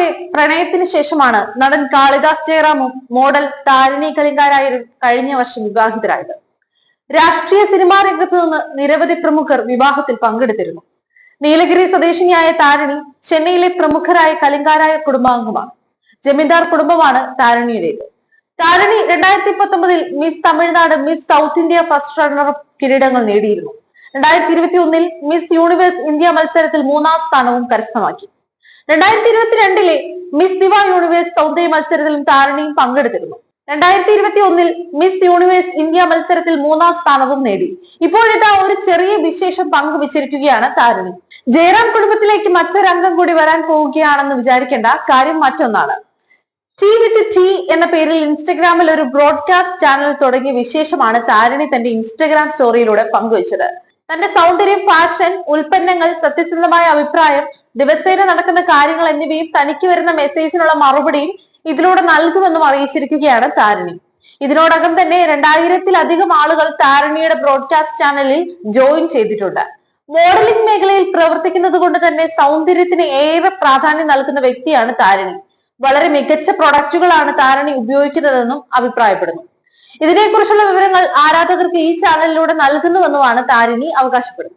നാളത്തെ പ്രണയത്തിന് ശേഷമാണ് നടൻ കാളിദാസ് ജയറാമും മോഡൽ താരിണി കലിങ്കാരായരും കഴിഞ്ഞ വർഷം വിവാഹിതരായത്. രാഷ്ട്രീയ സിനിമാ രംഗത്ത് നിന്ന് നിരവധി പ്രമുഖർ വിവാഹത്തിൽ പങ്കെടുത്തിരുന്നു. നീലഗിരി സ്വദേശിനിയായ താരിണി ചെന്നൈയിലെ പ്രമുഖരായ കലിങ്കാരായ കുടുംബാംഗമാണ്. ജമീന്ദാർ കുടുംബമാണ് താരിണിയുടേത്. താരിണി രണ്ടായിരത്തി പത്തൊമ്പതിൽ miss Tamil Nadu miss south India first runner കിരീടങ്ങൾ നേടിയിരുന്നു. രണ്ടായിരത്തി ഇരുപത്തി ഒന്നിൽ മിസ് യൂണിവേഴ്സ് ഇന്ത്യ മത്സരത്തിൽ മൂന്നാം സ്ഥാനവും കരസ്ഥമാക്കി. രണ്ടായിരത്തി ഇരുപത്തിരണ്ടിലെ മിസ് ദിവ യൂണിവേഴ്സ് സൗന്ദര്യ മത്സരത്തിലും താരണിയും പങ്കെടുത്തിരുന്നു. രണ്ടായിരത്തി ഇരുപത്തി ഒന്നിൽ മിസ് യൂണിവേഴ്സ് ഇന്ത്യ മത്സരത്തിൽ മൂന്നാം സ്ഥാനവും നേടി. ഇപ്പോഴിതാ ഒരു ചെറിയ വിശേഷം പങ്കുവച്ചിരിക്കുകയാണ് താരണി. ജയറാം കുടുംബത്തിലേക്ക് മറ്റൊരംഗം കൂടി വരാൻ പോവുകയാണെന്ന് വിചാരിക്കേണ്ട കാര്യം മറ്റൊന്നാണ്. ടി വിത്ത് ടി എന്ന പേരിൽ ഇൻസ്റ്റഗ്രാമിൽ ഒരു ബ്രോഡ്കാസ്റ്റ് ചാനൽ തുടങ്ങിയ വിശേഷമാണ് താരണി തന്റെ ഇൻസ്റ്റഗ്രാം സ്റ്റോറിയിലൂടെ പങ്കുവച്ചത്. തന്റെ സൗന്ദര്യം ഫാഷൻ ഉൽപ്പന്നങ്ങൾ സത്യസന്ധമായ അഭിപ്രായം ദിവസേന നടക്കുന്ന കാര്യങ്ങൾ എന്നിവയും തനിക്ക് വരുന്ന മെസ്സേജിനുള്ള മറുപടിയും ഇതിലൂടെ നൽകുമെന്നും അറിയിച്ചിരിക്കുകയാണ് താരിണി. ഇതിനോടകം തന്നെ രണ്ടായിരത്തിലധികം ആളുകൾ താരിണിയുടെ ബ്രോഡ്കാസ്റ്റ് ചാനലിൽ ജോയിൻ ചെയ്തിട്ടുണ്ട്. മോഡലിംഗ് മേഖലയിൽ പ്രവർത്തിക്കുന്നത് കൊണ്ട് തന്നെ സൗന്ദര്യത്തിന് ഏറെ പ്രാധാന്യം നൽകുന്ന വ്യക്തിയാണ് താരിണി. വളരെ മികച്ച പ്രൊഡക്റ്റുകളാണ് താരിണി ഉപയോഗിക്കുന്നതെന്നും അഭിപ്രായപ്പെടുന്നു. ഇതിനെക്കുറിച്ചുള്ള വിവരങ്ങൾ ആരാധകർക്ക് ഈ ചാനലിലൂടെ നൽകുന്നുവെന്നുമാണ് താരിണി അവകാശപ്പെടുന്നത്.